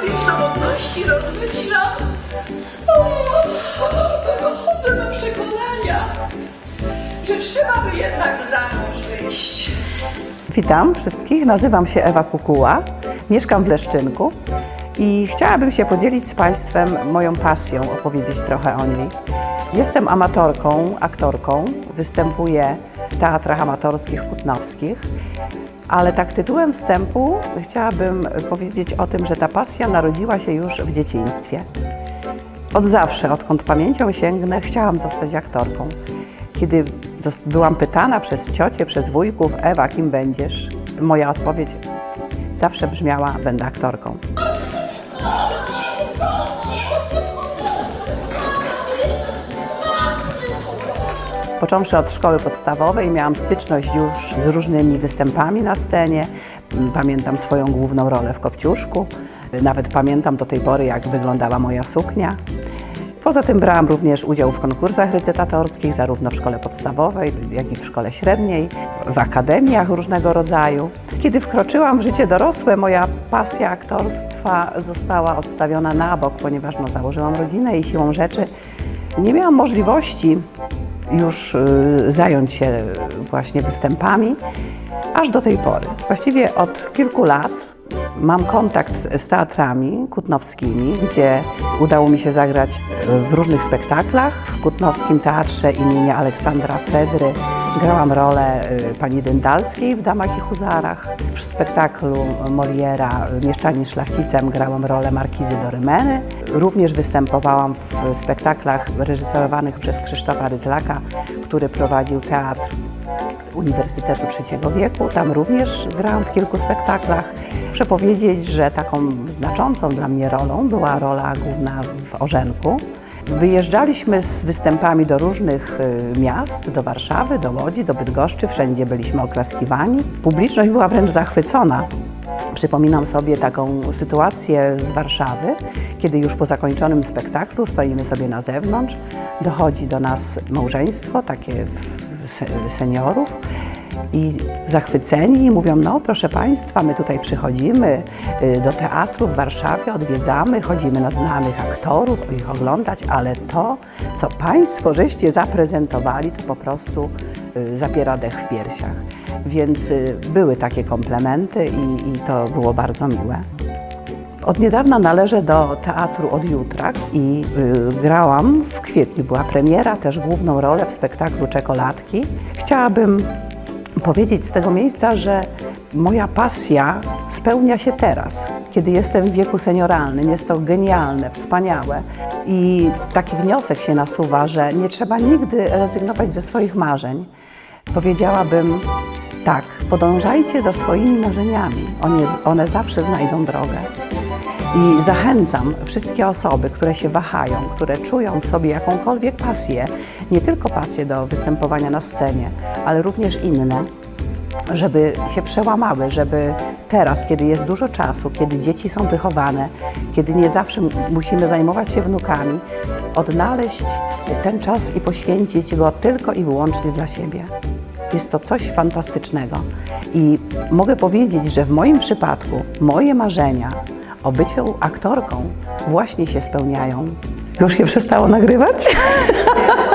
sobie w samotności rozmyślam, o, dochodzę do przekonania, że trzeba by jednak za mąż wyjść. Witam wszystkich, nazywam się Ewa Kukuła, mieszkam w Leszczynku i chciałabym się podzielić z Państwem moją pasją, opowiedzieć trochę o niej. Jestem amatorką, aktorką, występuję w teatrach amatorskich kutnowskich, ale tak tytułem wstępu chciałabym powiedzieć o tym, że ta pasja narodziła się już w dzieciństwie. Od zawsze, odkąd pamięcią sięgnę, chciałam zostać aktorką. Kiedy byłam pytana przez ciocię, przez wujków, Ewa, kim będziesz? Moja odpowiedź zawsze brzmiała, będę aktorką. Począwszy od szkoły podstawowej, miałam styczność już z różnymi występami na scenie. Pamiętam swoją główną rolę w Kopciuszku. Nawet pamiętam do tej pory, jak wyglądała moja suknia. Poza tym brałam również udział w konkursach recytatorskich, zarówno w szkole podstawowej, jak i w szkole średniej, w akademiach różnego rodzaju. Kiedy wkroczyłam w życie dorosłe, moja pasja aktorstwa została odstawiona na bok, ponieważ no, założyłam rodzinę i siłą rzeczy nie miałam możliwości już y, zająć się właśnie występami, aż do tej pory. Właściwie od kilku lat mam kontakt z- teatrami kutnowskimi, gdzie udało mi się zagrać w różnych spektaklach. W Kutnowskim Teatrze imienia Aleksandra Fredry grałam rolę y, pani Dyndalskiej w Damach i Huzarach. W spektaklu Moliera Mieszczanin szlachcicem grałam rolę markizy Dorymeny. Również występowałam w spektaklach reżyserowanych przez Krzysztofa Ryzlaka, który prowadził teatr Uniwersytetu Trzeciego Wieku. Tam również grałam w kilku spektaklach. Muszę powiedzieć, że taką znaczącą dla mnie rolą była rola główna w Orzenku. Wyjeżdżaliśmy z występami do różnych y, miast, do Warszawy, do Łodzi, do Bydgoszczy. Wszędzie byliśmy oklaskiwani. Publiczność była wręcz zachwycona. Przypominam sobie taką sytuację z Warszawy, kiedy już po zakończonym spektaklu stoimy sobie na zewnątrz, dochodzi do nas małżeństwo, takie seniorów i zachwyceni mówią, no proszę Państwa, my tutaj przychodzimy y, do teatru w Warszawie, odwiedzamy, chodzimy na znanych aktorów, ich oglądać, ale to, co Państwo żeście zaprezentowali, to po prostu y, zapiera dech w piersiach. Więc y, były takie komplementy i, i to było bardzo miłe. Od niedawna należę do teatru od jutra i y, grałam w kwietniu. Była premiera, też główną rolę w spektaklu Czekoladki. Chciałabym powiedzieć z tego miejsca, że moja pasja spełnia się teraz, kiedy jestem w wieku senioralnym. Jest to genialne, wspaniałe i taki wniosek się nasuwa, że nie trzeba nigdy rezygnować ze swoich marzeń. Powiedziałabym tak, podążajcie za swoimi marzeniami. One, one zawsze znajdą drogę. I zachęcam wszystkie osoby, które się wahają, które czują w sobie jakąkolwiek pasję, nie tylko pasję do występowania na scenie, ale również inne, żeby się przełamały, żeby teraz, kiedy jest dużo czasu, kiedy dzieci są wychowane, kiedy nie zawsze musimy zajmować się wnukami, odnaleźć ten czas i poświęcić go tylko i wyłącznie dla siebie. Jest to coś fantastycznego. I mogę powiedzieć, że w moim przypadku moje marzenia o byciu aktorką właśnie się spełniają. Już się przestało nagrywać?